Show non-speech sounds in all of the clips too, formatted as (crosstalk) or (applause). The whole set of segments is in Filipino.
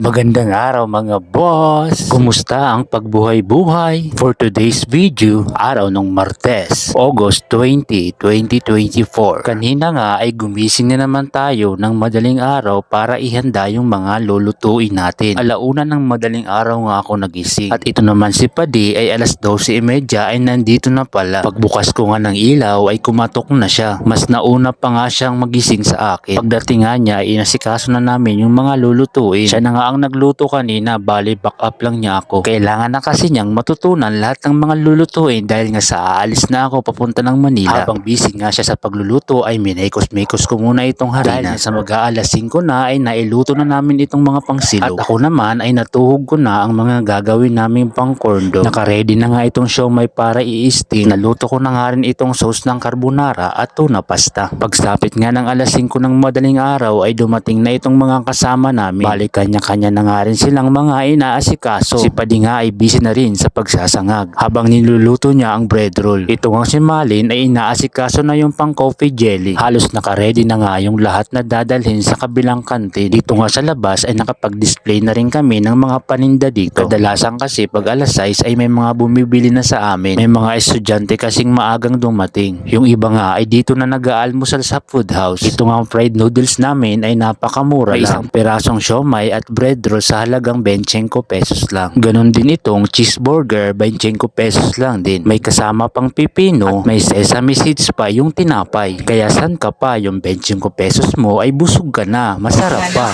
Magandang araw mga boss! Kumusta ang pagbuhay-buhay? For today's video, araw ng Martes, August 20, 2024. Kanina nga ay gumising na naman tayo ng madaling araw para ihanda yung mga lulutuin natin. Alauna ng madaling araw nga ako nagising. At ito naman si Padi ay alas 12.30 ay nandito na pala. Pagbukas ko nga ng ilaw ay kumatok na siya. Mas nauna pa nga siyang magising sa akin. Pagdating nga niya ay inasikaso na namin yung mga lulutuin. Siya na nga ang nagluto kanina, bali back up lang niya ako. Kailangan na kasi niyang matutunan lahat ng mga lulutuin dahil nga sa aalis na ako papunta ng Manila. Habang busy nga siya sa pagluluto ay minekos-mekos ko muna itong harina. Dahil sa mag-aalas 5 na ay nailuto na namin itong mga pangsilog. At ako naman ay natuhog ko na ang mga gagawin naming pang corn dog. Nakaready na nga itong siomay para i-steam. Naluto ko na nga rin itong sauce ng carbonara at tuna pasta. Pagsapit nga ng alas 5 ng madaling araw ay dumating na itong mga kasama namin. Bali kanya-kanya na nga rin silang mga inaasikaso. Si Padi nga ay busy na rin sa pagsasangag. Habang niluluto niya ang bread roll. Ito nga si Malin ay inaasikaso na yung pang coffee jelly. Halos nakaredy na nga yung lahat na dadalhin sa kabilang kantin. Dito nga sa labas ay nakapag-display na rin kami ng mga paninda dito. Kadalasan kasi pag alas 6 ay may mga bumibili na sa amin. May mga estudyante kasing maagang dumating. Yung iba nga ay dito na nag-aalmusal sa food house. Ito nga ang fried noodles namin ay napakamura May isang pirasong siomay at bread roll sa halagang 25 pesos lang. Ganon din itong cheeseburger 25 pesos lang din. May kasama pang pipino at may sesame seeds pa yung tinapay. Kaya san ka pa yung 25 pesos mo ay busog ka na. Masarap pa.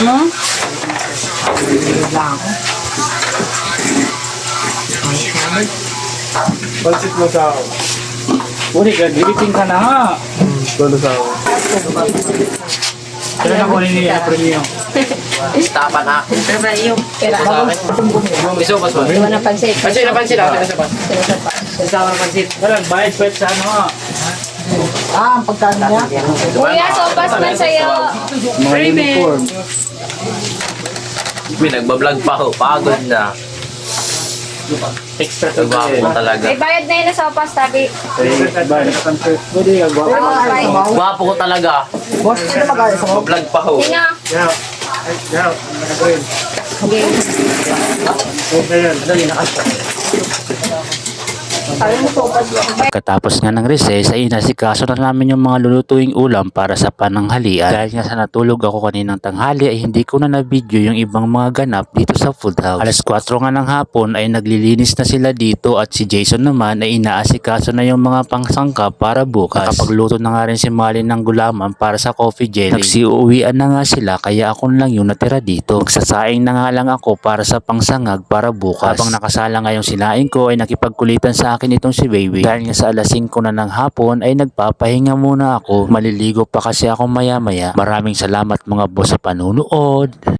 Hmm? Pansit mo sa ako. Uri ka, giliting ka na nga. Todo sa ako. Kaya (laughs) na kunin niya premium. Tapan na. Pero yung pera Sa akin. Iso pa sa. Iwan na pansit. Pansin na pansin ako. Isa pa. Kasama pansit. Wala, bayad pa sa ano ha. Ah, ang pagkain niya. Kuya, sopas man sa'yo. Uniform. May nagbablog pa ako. Pagod na. Extra Nagwapo ko talaga. May bayad na yun na sopas, tabi. Pwede ka gwapo. Gwapo ko talaga. Boss, ano magkaya sa mo? Vlog pa ako. Tinga. Yan. Ay, yan. Naka-green. Okay yan. Kaya mo sopas. Katapos nga ng recess ay inasikaso na namin yung mga lulutuing ulam para sa pananghalian. Dahil nga sa natulog ako kaninang tanghali ay hindi ko na na-video yung ibang mga ganap dito sa food house. Alas 4 nga ng hapon ay naglilinis na sila dito at si Jason naman ay inaasikaso na yung mga pangsangka para bukas. Nakapagluto na nga rin si Malin ng gulaman para sa coffee jelly. Nagsiuwian na nga sila kaya ako lang yung natira dito. Magsasaing na nga lang ako para sa pangsangag para bukas. Habang nakasala nga yung sinaing ko ay nakipagkulitan sa akin itong si Baby. Dahil nga sa alas 5 na ng hapon ay nagpapahinga muna ako. Maliligo pa kasi ako maya maya. Maraming salamat mga boss sa panunood.